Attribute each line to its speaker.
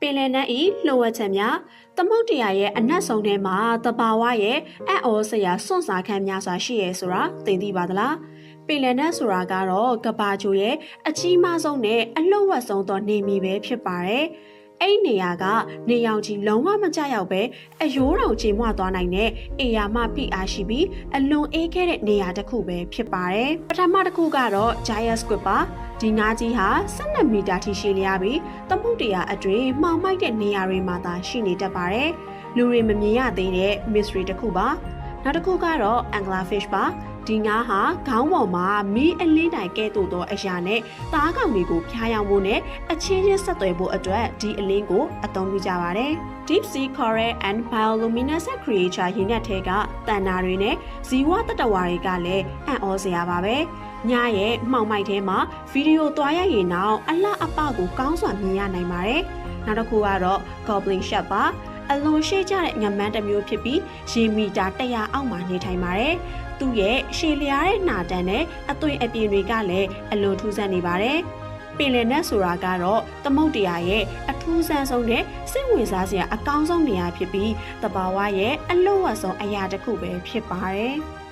Speaker 1: ပင်လယ်နက်ဤလှုပ်ဝက်ချက်များသမုတ်တရာရဲ့အနက်ဆုံးထဲမှာတဘာဝရဲ့အံ့ဩစရာစွန့်စားခံများစွာရှိရဲဆိုတာသိသိပါသလားပင်လယ်နက်ဆိုတာကတော့ကဘာချိုရဲ့အကြီးမားဆုံးနဲ့အလှုပ်ဝက်ဆုံးသောနေမီပဲဖြစ်ပါတယ်အဲ့ဒီနေရာကနေရောင်ကြီးလုံးဝမကြရောက်ပဲအယိုးတောင်ချိန်မွသွားနိုင်တဲ့အေယာမပိအားရှိပြီးအလွန်အေးခဲ့တဲ့နေရာတစ်ခုပဲဖြစ်ပါတယ်ပထမတစ်ခုကတော့ Giant Squid ပါ ဒီငါးကြီးဟာ12မီတာထိရှည်လျားပြီးသမုတ်တရားအတွင်းမှောင်မိုက်တဲ့နေရာတွေမှာသာရှိနေတတ်ပါတယ်လူတွေမမြင်ရသေးတဲ့ mystery တစ်ခုပါ နောက်တစ်ခုကတော့ anglerfish ပါဒီငါးဟာခေါင်းပေါ်မှာမီးအလင်းတိုင်ကဲ့သို့သောအရာနဲ့သားကောင်တွေကိုဖျားယောင်းဖို့နဲ့အချင်းချင်းဆက်သွယ်ဖို့အတွက်ဒီအလင်းကိုအသုံးပြုကြပါတယ်။ Deep Sea Coral and Bioluminescent Creature ရင်းနဲ့ထဲကတန်နာတွေနဲ့ဇီဝတတဝါတွေကလည်းအံ့ဩစရာပါပဲ။ညရဲ့မှောင်မိုက်ထဲမှာဗီဒီယိုသွားရရင်တော့အလှအပကိုကောင်းစွာမြင်ရနိုင်ပါတယ်။နောက်တစ်ခုကတော့ Goblin Shark ပါ။ အလွန်ရှေ့ကျတဲ့ငမန်းတစ်မျိုးဖြစ်ပြီးရေမီတာ100အောက်မှာနေထိုင်ပါတယ်။သူ့ရဲ့ရှည်လျားတဲ့နှာတန်းနဲ့အသွင်အပြင်တွေကလည်းအလွန်ထူးဆန်းနေပါတယ်။ပင်လယ်နက်ဆိုတာကတော့သမုတ်တရားရဲ့အထူးဆန်းဆုံးနဲ့စိတ်ဝင်စားစရာအကောင်းဆုံးနေရာဖြစ်ပြီးတဘာဝရဲ့အလို့ဝတ်ဆုံးအရာတစ်ခုပဲဖြစ်ပါတယ်။